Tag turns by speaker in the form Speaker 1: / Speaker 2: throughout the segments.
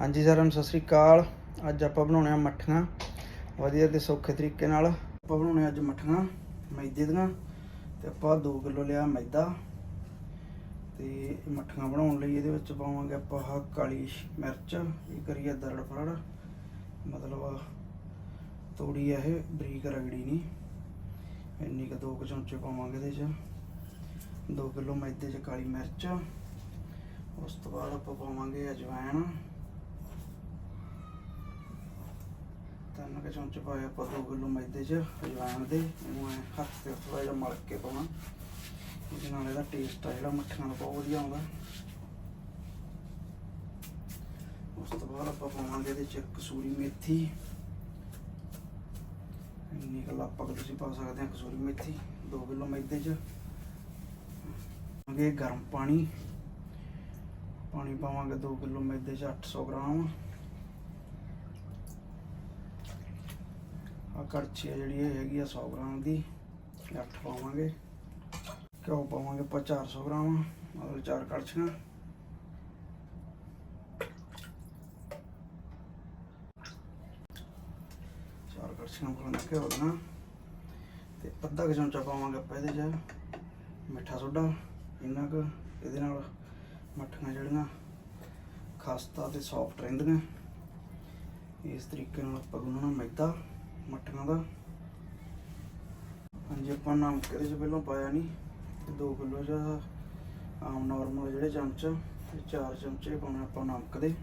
Speaker 1: ਹਾਂਜੀ ਸਾਰਿਆਂ ਨੂੰ ਸਤਿ ਸ੍ਰੀ ਅਕਾਲ। ਅੱਜ ਆਪਾਂ ਬਣਾਉਣੇ ਆ ਮੱਠੀਆਂ। ਵਧੀਆ ਤੇ ਸੌਖੇ ਤਰੀਕੇ ਨਾਲ ਆਪਾਂ ਬਣਾਉਣੇ ਅੱਜ ਮੱਠੀਆਂ, ਮੈਦੇ ਦੀਆਂ ਤੇ ਆਪਾਂ 2 ਕਿਲੋ ਲਿਆ ਮੈਦਾ। ਤੇ ਮੱਠੀਆਂ ਬਣਾਉਣ ਲਈ ਇਹਦੇ ਵਿੱਚ ਪਾਵਾਂਗੇ ਆਪਾਂ ਆਹ ਕਾਲੀ ਮਿਰਚ, ਇਹ ਕਰੀਏ ਦਰੜ ਫਰੜ। ਮਤਲਬ ਤੋੜੀ ਆ ਇਹ, ਬਰੀਕ ਰਗੜੀ ਨਹੀਂ। ਇੰਨੀ ਕੁ ਦੋ ਕੁ ਚਮਚੇ ਪਾਵਾਂਗੇ ਇਹਦੇ ਚ। 2 ਕਿਲੋ ਮੈਦੇ ਚ ਕਾਲੀ ਮਿਰਚ। ਉਸ ਤੋਂ ਬਾਅਦ ਆਪਾਂ ਪਾਵਾਂਗੇ ਅਜਵਾਇਣ। ਤਿੰਨ ਕੁ ਚਮਚ ਪਾਏ ਆਪਾਂ 2 ਕਿਲੋ ਮੈਦੇ ਚ, ਅਜਵਾਇਣ ਦੇ, ਇਹਨੂੰ ਐਂ ਹੱਥ ਤੇ ਥੋੜਾ ਜਿਹਾ ਮਲ ਕੇ ਪਾਉਣਾ ਇਹਦੇ ਨਾਲ ਇਹਦਾ ਟੇਸਟ ਆ ਜਿਹੜਾ ਮੱਠੀਆਂ ਦਾ ਬਹੁਤ ਵਧੀਆ ਆਉਂਦਾ। ਉਸ ਤੋਂ ਬਾਅਦ ਆਪਾਂ ਪਾਵਾਂਗੇ ਇਹਦੇ ਚ ਕਸੂਰੀ ਮੇਥੀ। ਇੰਨੀ ਕੁ ਲੱਪਕ ਤੁਸੀਂ ਪਾ ਸਕਦੇ ਆ ਕਸੂਰੀ ਮੇਥੀ 2 ਕਿਲੋ ਮੈਦੇ ਚ। ਪਾਵਾਂਗੇ ਗਰਮ ਪਾਣੀ। ਪਾਣੀ ਪਾਵਾਂਗੇ 2 ਕਿਲੋ ਮੈਦੇ ਚ 800 ਗ੍ਰਾਮ। ਆ ਕੜਛੀ ਆ ਜਿਹੜੀ ਇਹ ਹੈਗੀ ਆ 100 ਗ੍ਰਾਮ ਦੀ 8 ਪਾਵਾਂਗੇ। ਘਿਓ ਪਾਵਾਂਗੇ ਆਪਾਂ 400 ਗ੍ਰਾਮ ਮਤਲਬ ਚਾਰ ਕੜਛੀਆਂ। ਚਾਰ ਕੜਛੀਆਂ ਪਾਵਾਂਗੇ ਘਿਓ ਦੇਣਾ। ਤੇ ਅੱਧਾ ਕੁ ਚਮਚਾ ਪਾਵਾਂਗੇ ਆਪਾਂ ਇਹਦੇ 'ਚ, ਮਿੱਠਾ ਸੋਡਾ, ਇੰਨਾ ਕੁ, ਇਹਦੇ ਨਾਲ ਮੱਠੀਆਂ ਜਿਹੜੀਆਂ, ਖਸਤਾ ਤੇ ਸੌਫਟ ਰਹਿੰਦੀਆਂ। ਇਸ ਤਰੀਕੇ ਨਾਲ ਆਪਾਂ ਗੁੰਨਣਾ ਮੈਦਾ। ਮੱਠੀਆਂ ਦਾ। ਹਾਂਜੀ, ਆਪਾਂ ਨਮਕ ਇਹਦੇ 'ਚ ਪਹਿਲਾਂ ਪਾਇਆ ਨਹੀਂ ਤੇ 2 ਕਿਲੋ ਚ ਆਮ ਨਾਰਮਲ ਜਿਹੜੇ ਚਮਚ, ਤੇ 4 ਚਮਚੇ ਪਾਉਣੇ ਆਪਾਂ ਨਮਕ ਦੇ।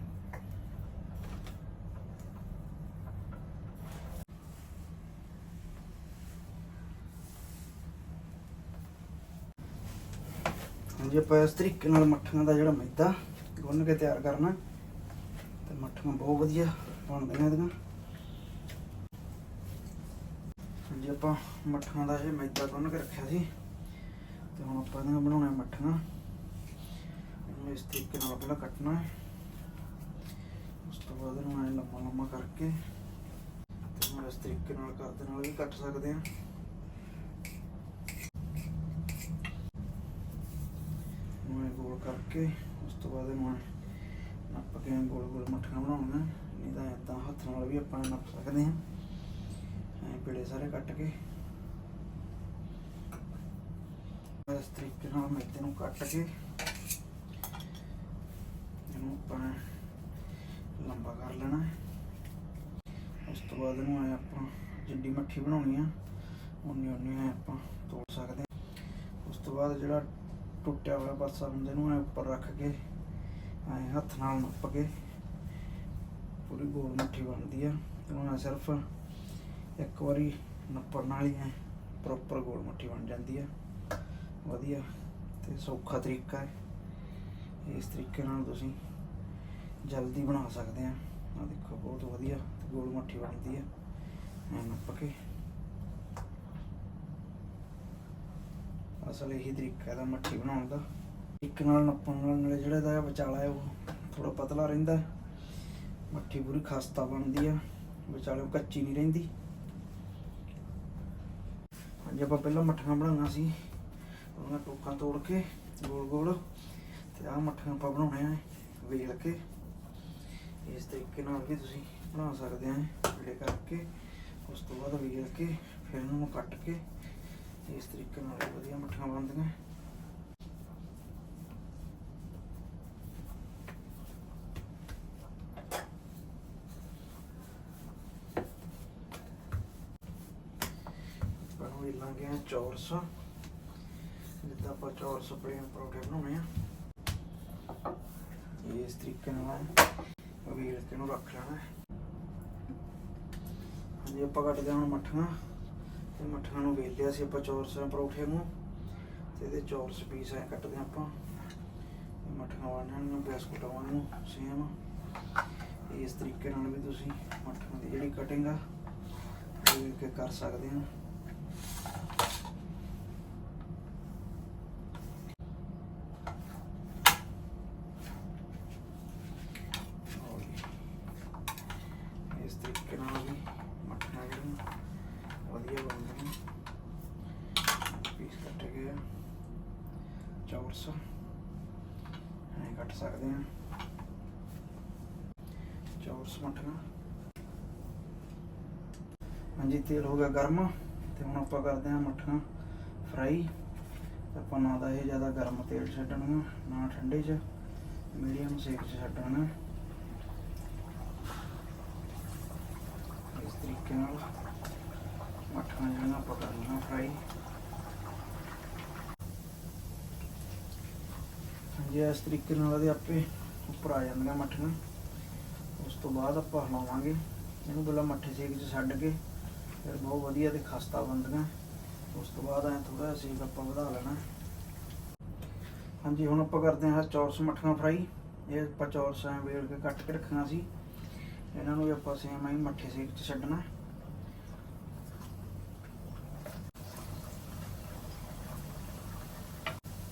Speaker 1: ਹਾਂਜੀ, ਆਪਾਂ ਇਸ ਤਰੀਕੇ ਨਾਲ ਮੱਠੀਆਂ ਦਾ ਜਿਹੜਾ ਮੈਦਾ ਗੁੰਨ ਕੇ ਤਿਆਰ ਕਰਨਾ, ਤੇ ਮੱਠੀਆਂ ਬਹੁਤ ਵਧੀਆ ਬਣਦੀਆਂ ਇਹਦੀਆਂ। ਹਾਂਜੀ ਆਪਾਂ ਮੱਠਾਂ ਦਾ ਇਹ ਮੈਦਾ ਗੁੰਨ ਕੇ ਰੱਖਿਆ ਸੀ। ਤੇ ਹੁਣ ਆਪਾਂ ਇਹਦੀਆਂ ਬਣਾਉਣਾ ਮੱਠੀਆਂ ਇਹਨੂੰ ਇਸ ਤਰੀਕੇ ਨਾਲ ਪਹਿਲਾਂ ਕੱਟਣਾ ਉਸ ਤੋਂ ਬਾਅਦ ਇਹਨੂੰ ਐਂ ਲੰਮਾ ਲੰਮਾ ਕਰਕੇ ਤੇ ਹੁਣ ਇਸ ਤਰੀਕੇ ਨਾਲ ਕਰਦੇ ਨਾਲ ਵੀ ਕੱਟ ਸਕਦੇ ਹਾਂ। ਨੂੰ ਗੋਲ ਕਰਕੇ ਉਸ ਤੋਂ ਬਾਅਦ ਇਹਨੂੰ ਨੱਪ ਕੇ ਗੋਲ ਗੋਲ ਮੱਠੀਆਂ ਬਣਾਉਣਾ ਨਹੀਂ ਤਾਂ ਏਦਾਂ ਹੱਥ ਨਾਲ ਵੀ ਆਪਾਂ ਨੱਪ ਸਕਦੇ ਹਾਂ। ਪੇੜੇ ਸਾਰੇ ਕੱਟ ਕੇ। ਇਸ ਤਰੀਕੇ ਨਾਲ ਮੈਦੇ ਨੂੰ ਕੱਟ ਕੇ ਇਹਨੂੰ ਆਪਾਂ ਲੰਬਾ ਕਰ ਲੈਣਾ ਉਸ ਤੋਂ ਬਾਅਦ ਇਹਨੂੰ ਐਂ ਆਪਾਂ ਜਿੱਡੀ ਮੱਠੀ ਬਣਾਉਣੀ ਆ ਉਨੀ ਉਨੀ ਆਪਾਂ ਤੋੜ ਸਕਦੇ ਹਾਂ। ਉਸ ਤੋਂ ਬਾਅਦ ਜਿਹੜਾ ਟੁੱਟਿਆ ਹੋਇਆ ਪਾਸਾ ਹੁੰਦਾ ਇਹਨੂੰ ਐ ਉੱਪਰ ਰੱਖ ਕੇ, ਐ ਹੱਥ ਨਾਲ ਨੱਪ ਕੇ, ਪੂਰੀ ਗੋਲ ਮੱਠੀ ਬਣਦੀ ਆ। ਉਹਨੂੰ ਸਿਰਫ ਇੱਕ ਵਾਰੀ ਨੱਪਣ ਨਾਲ ਹੀ ਐ ਪ੍ਰੋਪਰ ਗੋਲ ਮੱਠੀ ਬਣ ਜਾਂਦੀ ਆ ਵਧੀਆ ਤੇ ਸੌਖਾ ਤਰੀਕਾ ਹੈ ਇਸ ਤਰੀਕੇ ਨਾਲ ਤੁਸੀਂ ਜਲਦੀ ਬਣਾ ਸਕਦੇ ਆ। ਆ ਦੇਖੋ, ਬਹੁਤ ਵਧੀਆ ਗੋਲ ਮੱਠੀ ਬਣਦੀ ਆ ਐ ਨੱਪ ਕੇ। ਅਸਲ ਇਹੀ ਤਰੀਕਾ ਇਹਦਾ ਮੱਠੀ ਬਣਾਉਣ ਦਾ। ਇੱਕ ਨਾਲ ਨੱਪਣ ਨਾਲ ਨਾਲੇ ਜਿਹੜਾ ਇਹਦਾ ਵਿਚਾਲਾ ਹੈ ਉਹ ਥੋੜਾ ਪਤਲਾ ਰਹਿੰਦਾ। ਮੱਠੀ ਪੂਰੀ ਖਸਤਾ ਬਣਦੀ ਆ ਵਿਚਾਲੇ ਉਹ ਕੱਚੀ ਨਹੀਂ ਰਹਿੰਦੀ। ਹਾਂਜੀ, ਆਪਾਂ ਪਹਿਲਾਂ ਮੱਠੀਆਂ ਬਣਾਉਣਾ ਸੀ। ਉਹਨਾਂ ਟੋਕਾਂ ਤੋੜ ਕੇ ਗੋਲ ਗੋਲ ਤੇ ਆਹ ਮੱਠੀਆਂ ਆਪਾਂ ਬਣਾਉਣੇ ਆ, ਵੇਲ ਕੇ। ਇਸ ਤਰੀਕੇ ਨਾਲ ਵੀ ਤੁਸੀਂ ਬਣਾ ਸਕਦੇ ਆ, ਵੇਲੇ ਕਰਕੇ, ਉਸ ਤੋਂ ਬਾਅਦ ਵੇਲ ਕੇ, ਫਿਰ ਉਹਨੂੰ ਕੱਟ ਕੇ, ਇਸ ਤਰੀਕੇ ਨਾਲ ਇਹ ਵਧੀਆ ਮੱਠੀਆਂ ਬਣਦੀਆਂ ਬਣੋ ਇਹ ਲਾਂਗੇ ਆ ਚੌਰਸ ਜਿੱਦਾਂ ਆਪਾਂ ਚੌਰਸ ਪਲੇਨ ਪਰੌਂਠੇ ਬਣਾਉਣੇ ਆ। ਇਹ ਇਸ ਤਰੀਕੇ ਨਾਲ ਵੇਲ ਕੇ ਨੂੰ ਰੱਖ ਲੈਣਾ। ਹਾਂਜੀ, ਆਪਾਂ ਕੱਟਦੇ ਹੁਣ ਮੱਠੀਆਂ। ਤੇ ਮੱਠੀਆਂ ਨੂੰ ਵੇਲ ਲਿਆ ਸੀ ਆਪਾਂ ਚੌਰਸ ਪਰੌਠੇ ਨੂੰ। ਤੇ ਇਹਦੇ ਚੌਰਸ ਪੀਸ ਐ ਕੱਟਦੇ ਹਾਂ ਆਪਾਂ। ਮੱਠੀਆਂ ਵਾਲਿਆਂ ਨੂੰ, ਬਿਸਕੁਟ ਵਾਲਿਆਂ ਸੇਮ। ਇਸ ਤਰੀਕੇ ਨਾਲ ਵੀ ਤੁਸੀਂ ਮੱਠੀਆਂ ਦੀ ਜਿਹੜੀ ਕਟਿੰਗ ਆ, ਉਹ ਕੇ ਕਰ ਸਕਦੇ ਹੋ। 400 ਐ eh, ਕੱਟ ਸਕਦੇ ਆ 400 ਮਟਕਾ ਹਾਂਜੀ, ਤੇਲ ਹੋ ਗਿਆ ਗਰਮ ਤੇ ਹੁਣ ਆਪਾਂ ਕਰਦੇ ਆ ਮਟਕਾ ਫਰਾਈ। ਆਪਾਂ ਨਾ ਤਾਂ ਇਹ ਜ਼ਿਆਦਾ ਗਰਮ ਤੇਲ ਛੱਡਣਾ, ਨਾ ਠੰਡੇ 'ਚ, ਮੀਡੀਅਮ ਸੇਕ 'ਚ ਛੱਡਣਾ। ਇਸ ਤਰੀਕੇ ਨਾਲ ਮਟਕਾ ਜਿਹੜਾ ਆਪਾਂ ਕਰਨਾ ਫਰਾਈ। ਜੇ ਇਸ ਤਰੀਕੇ ਨਾਲ ਇਹਦੇ ਆਪੇ ਉੱਪਰ ਆ ਜਾਂਦੀਆਂ ਮੱਠੀਆਂ। ਉਸ ਤੋਂ ਬਾਅਦ ਆਪਾਂ ਹਿਲਾਵਾਂਗੇ। ਇਹਨੂੰ ਪਹਿਲਾਂ ਮੱਠੇ ਸੇਕ 'ਚ ਛੱਡ ਕੇ ਫਿਰ ਬਹੁਤ ਵਧੀਆ ਤੇ ਖਸਤਾ ਬਣਦੀਆਂ। ਉਸ ਤੋਂ ਬਾਅਦ ਐ ਥੋੜਾ ਸੇਕ ਆਪਾਂ ਵਧਾ ਲੈਣਾ। ਹਾਂਜੀ, ਹੁਣ ਆਪਾਂ ਕਰਦੇ ਹਾਂ ਚੌਰਸ ਮੱਠੀਆਂ ਫਰਾਈ। ਇਹ ਆਪਾਂ ਚੌਰਸ ਐ ਵੇਲ ਕੇ ਕੱਟ ਕੇ ਰੱਖਣਾ ਸੀ। ਇਹਨਾਂ ਨੂੰ ਵੀ ਆਪਾਂ ਸੇਮ ਐਂ ਮੱਠੇ ਸੇਕ 'ਚ ਛੱਡਣਾ।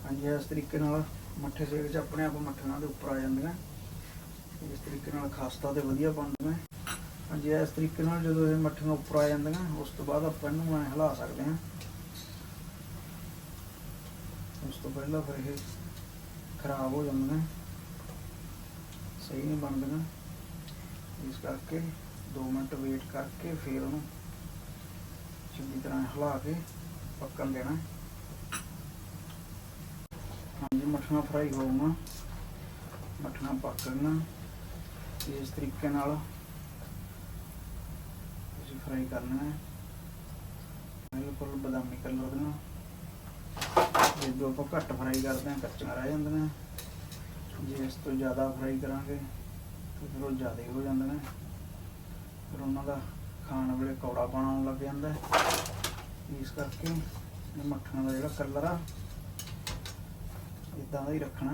Speaker 1: ਹਾਂਜੀ, ਇਸ ਤਰੀਕੇ ਨਾਲ ਮੱਠੇ ਸੇਕ 'ਚ ਆਪਣੇ ਆਪ ਮੱਠੀਆਂ ਦੇ ਉੱਪਰ ਆ ਜਾਂਦੀਆਂ। ਇਸ ਤਰੀਕੇ ਨਾਲ ਖਸਤਾ ਤੇ ਵਧੀਆ ਬਣਦੀਆਂ। ਹਾਂਜੀ, ਇਸ ਤਰੀਕੇ ਨਾਲ ਜਦੋਂ ਇਹ ਮੱਠੀਆਂ ਉੱਪਰ ਆ ਜਾਂਦੀਆਂ, ਉਸ ਤੋਂ ਬਾਅਦ ਆਪਾਂ ਇਹਨੂੰ ਐਂ ਹਿਲਾ ਸਕਦੇ ਹਾਂ। ਉਸ ਤੋਂ ਪਹਿਲਾਂ ਫਿਰ ਇਹ ਖਰਾਬ ਹੋ ਜਾਂਦੀਆਂ। ਸਹੀ ਨਹੀਂ ਬਣਦੀਆਂ। ਇਸ ਕਰਕੇ 2 ਮਿੰਟ ਵੇਟ ਕਰਕੇ ਫਿਰ ਉਹਨੂੰ ਚੰਗੀ ਤਰ੍ਹਾਂ ਹਿਲਾ ਕੇ ਪੱਕਣ ਦੇਣਾ। ਹਾਂਜੀ ਮੱਠਣਾ ਫਰਾਈ ਹੋਊਗਾ। ਮੱਠਣਾ ਪੱਕ ਗਈਆਂ। ਇਸ ਤਰੀਕੇ ਨਾਲ ਅਸੀਂ ਫਰਾਈ ਕਰਨਾ ਹੈ। ਬਿਲਕੁਲ ਬਦਾਮੀ ਕਲਰ ਦੀਆਂ। ਜੇ ਜੋ ਆਪਾਂ ਘੱਟ ਫਰਾਈ ਕਰਦੇ ਹਾਂ, ਕੱਚੀਆਂ ਰਹਿ ਜਾਂਦੀਆਂ ਜੇ ਇਸ ਤੋਂ ਜ਼ਿਆਦਾ ਫਰਾਈ ਕਰਾਂਗੇ, ਤਾਂ ਫਿਰ ਉਹ ਜ਼ਿਆਦਾ ਹੋ ਜਾਂਦੇ ਨੇ। ਫਿਰ ਉਹਨਾਂ ਦਾ ਖਾਣ ਵੇਲੇ ਕੌੜਾ ਪਾਣਾ ਆਉਣ ਲੱਗ ਜਾਂਦਾ ਇਸ ਕਰਕੇ ਇਹ ਦਾ ਜਿਹੜਾ ਕਲਰ ਆ ਇਦਾਂ ਦਾ ਹੀ ਰੱਖਣਾ